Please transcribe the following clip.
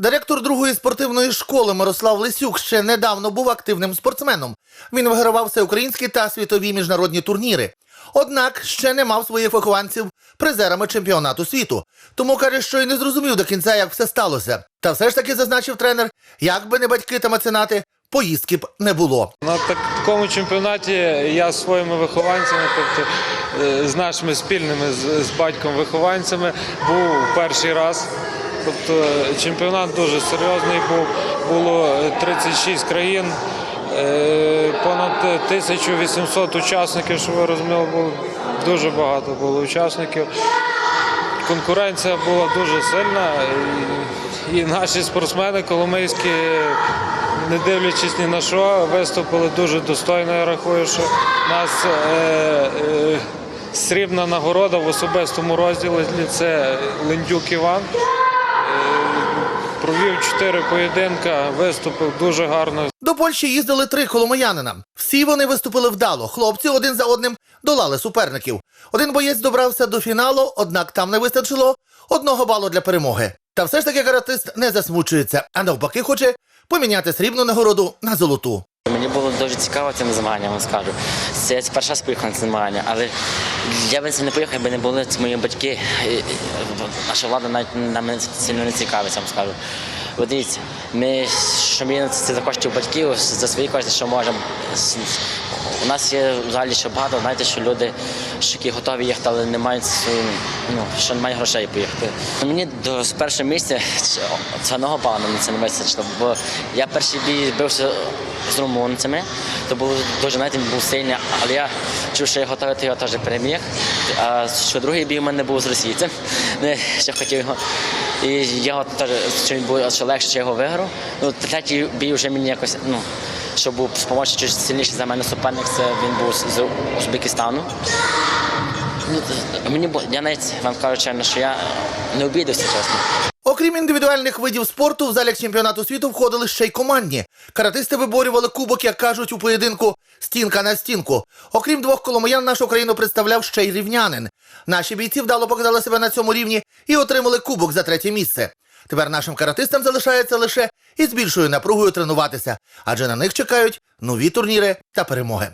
Директор другої спортивної школи Мирослав Лисюк ще недавно був активним спортсменом. Він вигравав всеукраїнські та світові міжнародні турніри. Однак ще не мав своїх вихованців призерами чемпіонату світу. Тому каже, що й не зрозумів до кінця, як все сталося. Та все ж таки зазначив тренер, як би не батьки та меценати, поїздки б не було. На такому чемпіонаті я зі своїми вихованцями, тобто е, з нашими спільними з, з батьком вихованцями, був перший раз. Тобто е, чемпіонат дуже серйозний був. Було е, 36 країн, е, понад 1800 учасників, щоб ви розуміли, було дуже багато було учасників. Конкуренція була дуже сильна, і, наші спортсмени коломийські, не дивлячись ні на що, виступили дуже достойно. Я рахую, що нас е, е, срібна нагорода в особистому розділі це Лендюк Іван. Е, провів чотири поєдинка, виступив дуже гарно. До Польщі їздили три коломиянина. Всі вони виступили вдало. Хлопці один за одним долали суперників. Один боєць добрався до фіналу, однак там не вистачило одного балу для перемоги. Та все ж таки каратист не засмучується, а навпаки хоче поміняти срібну нагороду на золоту. Мені було дуже цікаво цим змаганням, скажу. Це я перший раз на це змагання, але я би це не поїхав, якби не були це мої батьки. Наша влада навіть на мене сильно не цікавиться, вам скажу. От дивіться, ми що ми це за коштів батьків, за свої кошти, що можемо. У нас є взагалі ще багато, знаєте, що люди, що які готові їхати, але не мають свої, ну, що не мають грошей поїхати. Мені до першого місця цього мені це не вистачило, бо я перший бій бився з румунцями, то було дуже, знаєте, був сильний, але я чув, що я готовий, то я теж переміг. А що другий бій у мене був з російцем, ще хотів його. І я теж, що він був що легше, що я його виграв. Ну, третій бій вже мені якось, ну, що був спомочі чуть сильніший за мене суперник, це він був з Узбекистану. Ну, мені я навіть вам кажу чесно, що я не обідався, чесно. Окрім індивідуальних видів спорту, в залік чемпіонату світу входили ще й командні. Каратисти виборювали кубок, як кажуть у поєдинку стінка на стінку. Окрім двох коломиян, нашу країну представляв ще й рівнянин. Наші бійці вдало показали себе на цьому рівні і отримали кубок за третє місце. Тепер нашим каратистам залишається лише із більшою напругою тренуватися, адже на них чекають нові турніри та перемоги.